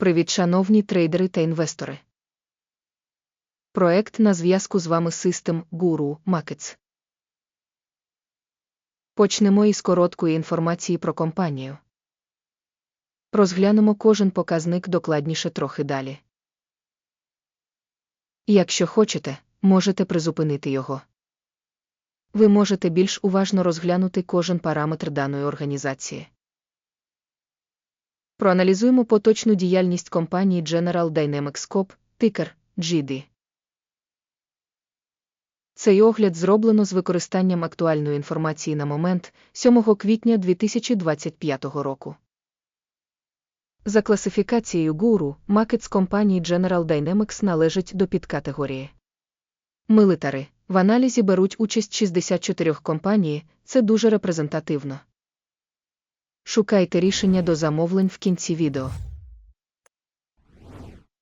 Привіт, шановні трейдери та інвестори. Проект на зв'язку з вами System Guru Markets. Почнемо із короткої інформації про компанію. Розглянемо кожен показник докладніше трохи далі. Якщо хочете, можете призупинити його. Ви можете більш уважно розглянути кожен параметр даної організації. Проаналізуємо поточну діяльність компанії General Dynamics Corp, тикер GD. Цей огляд зроблено з використанням актуальної інформації на момент 7 квітня 2025 року. За класифікацією гуру, макет з компанії General Dynamics належить до підкатегорії. Милитари в аналізі беруть участь 64 компанії, це дуже репрезентативно. Шукайте рішення до замовлень в кінці відео.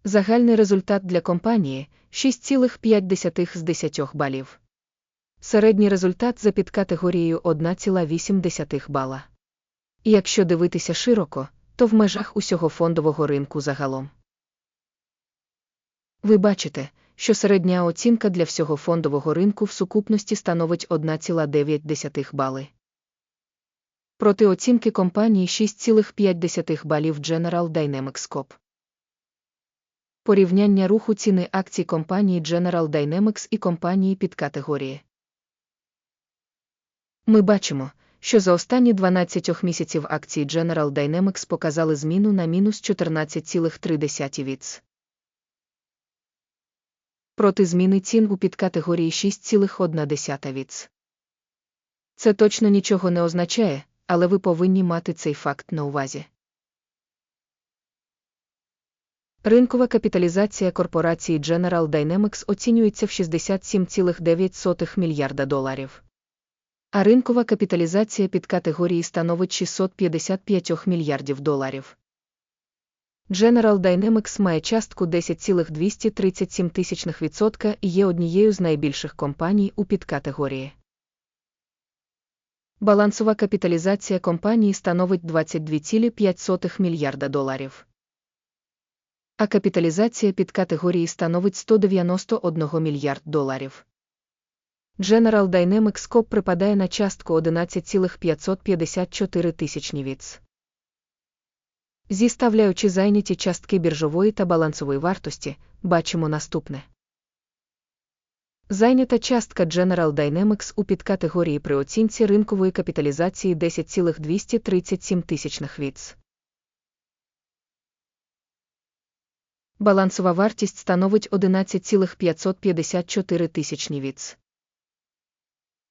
Загальний результат для компанії 6,5 з 10 балів. Середній результат за підкатегорією 1,8 бала. Якщо дивитися широко, то в межах усього фондового ринку загалом. Ви бачите, що середня оцінка для всього фондового ринку в сукупності становить 1,9 бали. Проти оцінки компанії 6,5 балів General Dynamics Corp. Порівняння руху ціни акцій компанії General Dynamics і компанії під категорії. Ми бачимо, що за останні 12 місяців акції General Dynamics показали зміну на мінус 14,3 віц. Проти зміни цін у підкатегорії 6,1 віц. Це точно нічого не означає, але ви повинні мати цей факт на увазі. Ринкова капіталізація корпорації General Dynamics оцінюється в 67,9 мільярда доларів. А ринкова капіталізація під категорії становить 655 мільярдів доларів. General Dynamics має частку 10,237% і є однією з найбільших компаній у підкатегорії. Балансова капіталізація компанії становить 22,5 мільярда доларів. А капіталізація під категорії становить 191 мільярд доларів. General Dynamics Corp припадає на частку 11,554 тисячні віц. Зіставляючи зайняті частки біржової та балансової вартості, бачимо наступне. Зайнята частка General Dynamics у підкатегорії при оцінці ринкової капіталізації 10,237 тисячних віц. Балансова вартість становить 11,554 тисячні віц.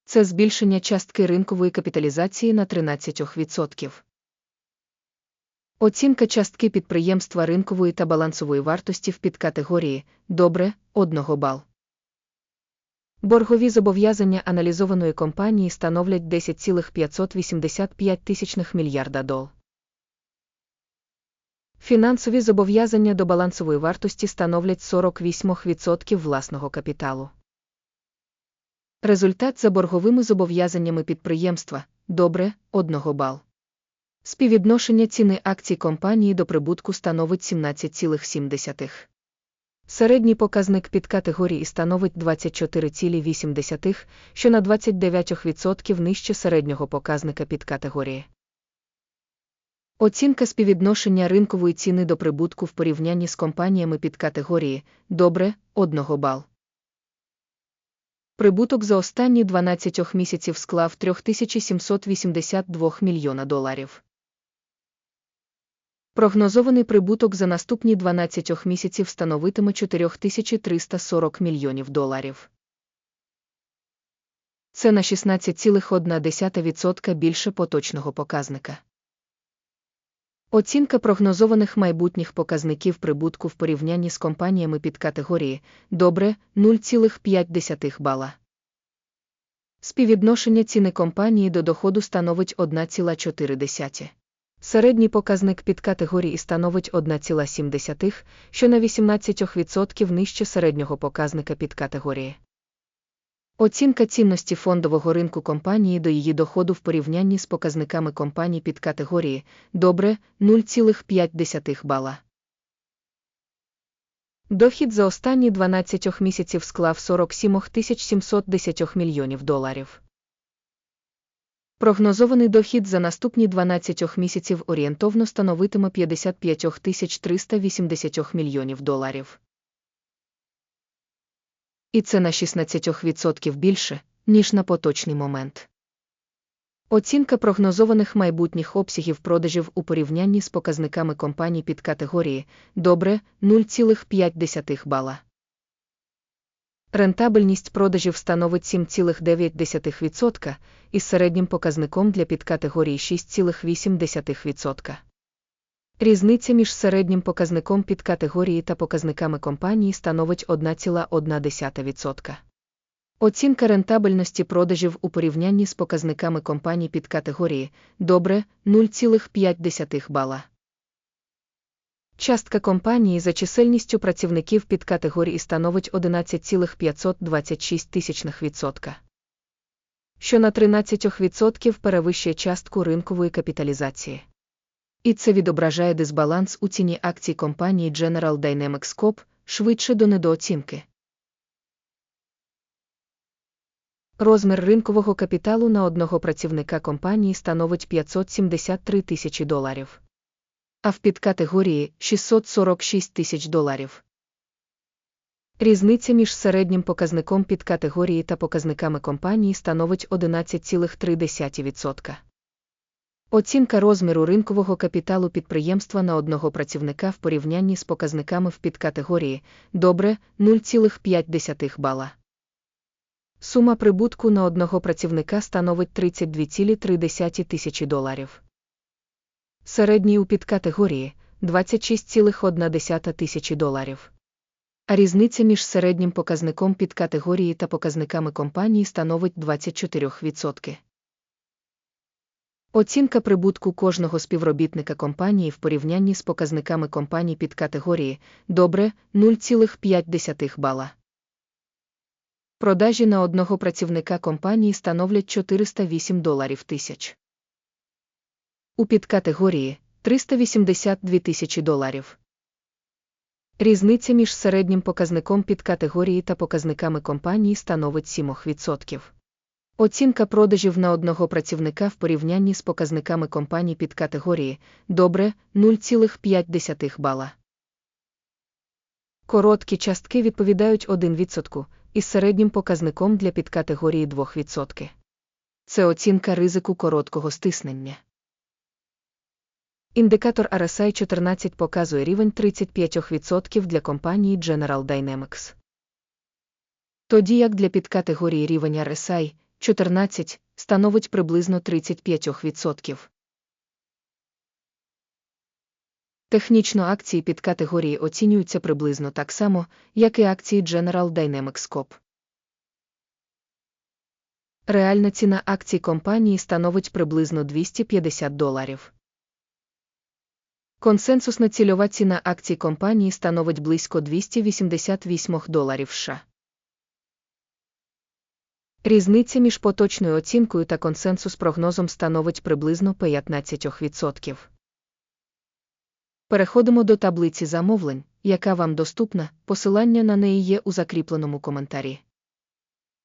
Це збільшення частки ринкової капіталізації на 13%. Оцінка частки підприємства ринкової та балансової вартості в підкатегорії добре 1 бал. Боргові зобов'язання аналізованої компанії становлять 10,585 тисячних мільярда дол. Фінансові зобов'язання до балансової вартості становлять 48% власного капіталу. Результат за борговими зобов'язаннями підприємства добре 1 бал. Співвідношення ціни акцій компанії до прибутку становить 17,7. Середній показник під категорії становить 24,8, що на 29% нижче середнього показника під категорії. Оцінка співвідношення ринкової ціни до прибутку в порівнянні з компаніями під категорії добре 1 бал. Прибуток за останні 12 місяців склав 3782 мільйона доларів. Прогнозований прибуток за наступні 12 місяців становитиме 4340 мільйонів доларів. Це на 16,1% більше поточного показника. Оцінка прогнозованих майбутніх показників прибутку в порівнянні з компаніями під категорії добре 0,5 бала. Співвідношення ціни компанії до доходу становить 1,4. Середній показник під категорії становить 1,7, що на 18% нижче середнього показника під категорії. Оцінка цінності фондового ринку компанії до її доходу в порівнянні з показниками компаній під категорії добре 0,5 бала. Дохід за останні 12 місяців склав 47 710 мільйонів доларів. Прогнозований дохід за наступні 12 місяців орієнтовно становитиме 55 380 мільйонів доларів. І це на 16% більше, ніж на поточний момент. Оцінка прогнозованих майбутніх обсягів продажів у порівнянні з показниками компаній під категорії добре 0,5 бала. Рентабельність продажів становить 7,9% із середнім показником для підкатегорії 6,8%. Різниця між середнім показником підкатегорії та показниками компанії становить 1,1%. Оцінка рентабельності продажів у порівнянні з показниками компаній під категорії добре 0,5 бала. Частка компанії за чисельністю працівників під категорії становить 11,526 тисячних відсотка, що на 13% перевищує частку ринкової капіталізації. І це відображає дисбаланс у ціні акцій компанії General Dynamics Corp швидше до недооцінки. Розмір ринкового капіталу на одного працівника компанії становить 573 тисячі доларів. А в підкатегорії 646 тисяч доларів. Різниця між середнім показником підкатегорії та показниками компанії становить 11,3%. Оцінка розміру ринкового капіталу підприємства на одного працівника в порівнянні з показниками в підкатегорії добре 0,5 бала. Сума прибутку на одного працівника становить 32,3 тисячі доларів. Середній у підкатегорії 26,1 тисячі доларів. А різниця між середнім показником підкатегорії та показниками компанії становить 24%. Оцінка прибутку кожного співробітника компанії в порівнянні з показниками компаній під категорії добре 0,5 бала. Продажі на одного працівника компанії становлять 408 доларів тисяч. У підкатегорії 382 тисячі доларів. Різниця між середнім показником підкатегорії та показниками компанії становить 7%. Оцінка продажів на одного працівника в порівнянні з показниками компаній під категорії добре 0,5 бала. Короткі частки відповідають 1% із середнім показником для підкатегорії 2%. Це оцінка ризику короткого стиснення. Індикатор RSI 14 показує рівень 35% для компанії General Dynamics. Тоді як для підкатегорії рівень RSI 14 становить приблизно 35%. Технічно акції під категорії оцінюються приблизно так само, як і акції General Dynamics Corp. Реальна ціна акцій компанії становить приблизно 250 доларів. Консенсусна цільова ціна акцій компанії становить близько 288 доларів США. Різниця між поточною оцінкою та консенсус прогнозом становить приблизно 15%. Переходимо до таблиці замовлень, яка вам доступна, посилання на неї є у закріпленому коментарі.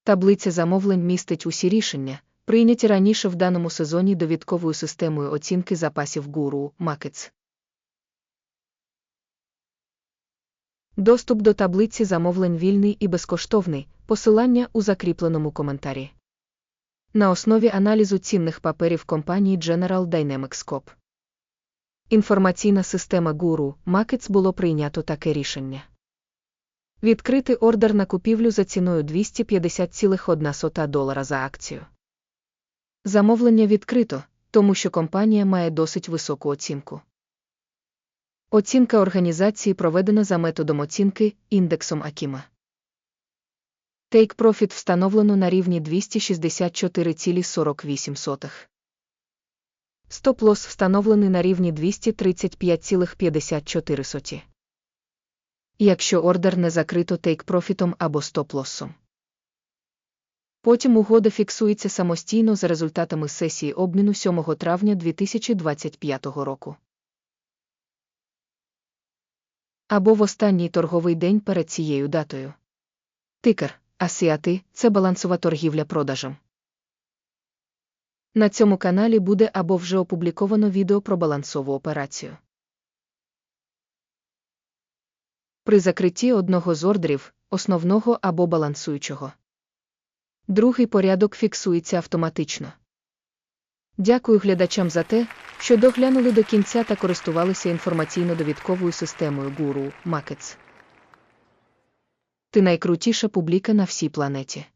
Таблиця замовлень містить усі рішення, прийняті раніше в даному сезоні довідковою системою оцінки запасів гуру Markets. Доступ до таблиці замовлень вільний і безкоштовний, посилання у закріпленому коментарі. На основі аналізу цінних паперів компанії General Dynamics Corp. Інформаційна система Guru Markets було прийнято таке рішення. Відкрити ордер на купівлю за ціною 250,1 долара за акцію. Замовлення відкрито, тому що компанія має досить високу оцінку. Оцінка організації проведена за методом оцінки індексом Акіма. Take Profit встановлено на рівні 264,48. Стоп-лосс встановлений на рівні 235,54. Якщо ордер не закрито тейк-профітом або стоп-лоссом. Потім угода фіксується самостійно за результатами сесії обміну 7 травня 2025 року. Або в останній торговий день перед цією датою. Тикер Асіати це балансова торгівля продажем. На цьому каналі буде або вже опубліковано відео про балансову операцію. При закритті одного з ордерів, основного або балансуючого. Другий порядок фіксується автоматично. Дякую глядачам за те, що доглянули до кінця та користувалися інформаційно-довідковою системою Guru Markets. Ти найкрутіша публіка на всій планеті.